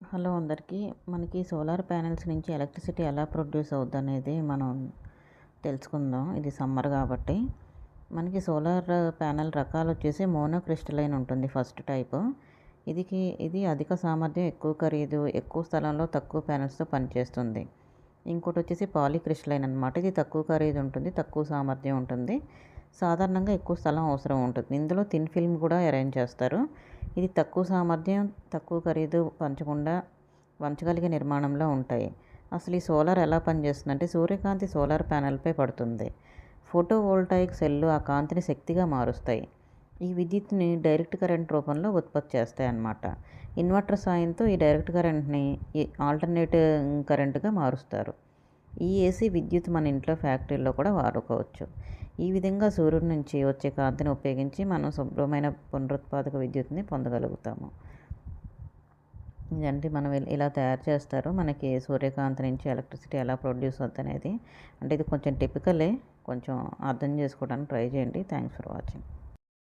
Hello అందరికీ. మనకి solar panels నుంచి ఎలక్ట్రిసిటీ ఎలా ప్రొడ్యూస్ అవుద్ది అనేది మనం తెలుసుకుందాం. ఇది సమ్మర్ కాబట్టి. మనకి సోలార్ ప్యానెల్ రకాలు వచ్చేసి మోనో క్రిస్టలైన్ ఉంటుంది ఫస్ట్ టైప్. ఇదికి ఇది అధిక సామర్థ్యం ఎక్కువ ఖరీదు ఎక్కువ స్థలంలో తక్కువ ప్యానెల్స్తో పనిచేస్తుంది. ఇంకోటి వచ్చేసి పాలీక్రిస్టలైన్ అనమాట ఇది తక్కువ ఖరీదు ఉంటుంది తక్కువ సామర్థ్యం ఉంటుంది. సాధారణంగా ఎక్కువ స్థలం అవసరం ఉంటుంది. ఇందులో థిన్ ఫిల్మ్ కూడా అరేంజ్ చేస్తారు. ఇది తక్కువ సామర్థ్యం తక్కువ ఖరీదు పంచకుండా వంచగలిగే నిర్మాణంలో ఉంటాయి. అసలు ఈ సోలార్ ఎలా పనిచేస్తుందంటే సూర్యకాంతి సోలార్ ప్యానెల్పై పడుతుంది. ఫోటో వోల్టాయిక్ సెల్లు ఆ కాంతిని శక్తిగా మారుస్తాయి. ఈ విద్యుత్ని డైరెక్ట్ కరెంట్ రూపంలో ఉత్పత్తి చేస్తాయి అన్నమాట. ఇన్వర్టర్ సాయంతో ఈ డైరెక్ట్ కరెంట్ని ఆల్టర్నేట్ కరెంటుగా మారుస్తారు. ఈ ఏసీ విద్యుత్ మన ఇంట్లో ఫ్యాక్టరీలో కూడా వాడుకోవచ్చు. ఈ విధంగా సూర్యుడి నుంచి వచ్చే కాంతిని ఉపయోగించి మనం శుభ్రమైన పునరుత్పాదక విద్యుత్ని పొందగలుగుతాము. ఇదంటే మనం ఇలా తయారు చేస్తారు. మనకి సూర్యకాంతి నుంచి ఎలక్ట్రిసిటీ ఎలా ప్రొడ్యూస్ అవుతుంది అనేది అంటే ఇది కొంచెం టిపికలే. కొంచెం అర్థం చేసుకోవడానికి ట్రై చేయండి. Thanks for watching.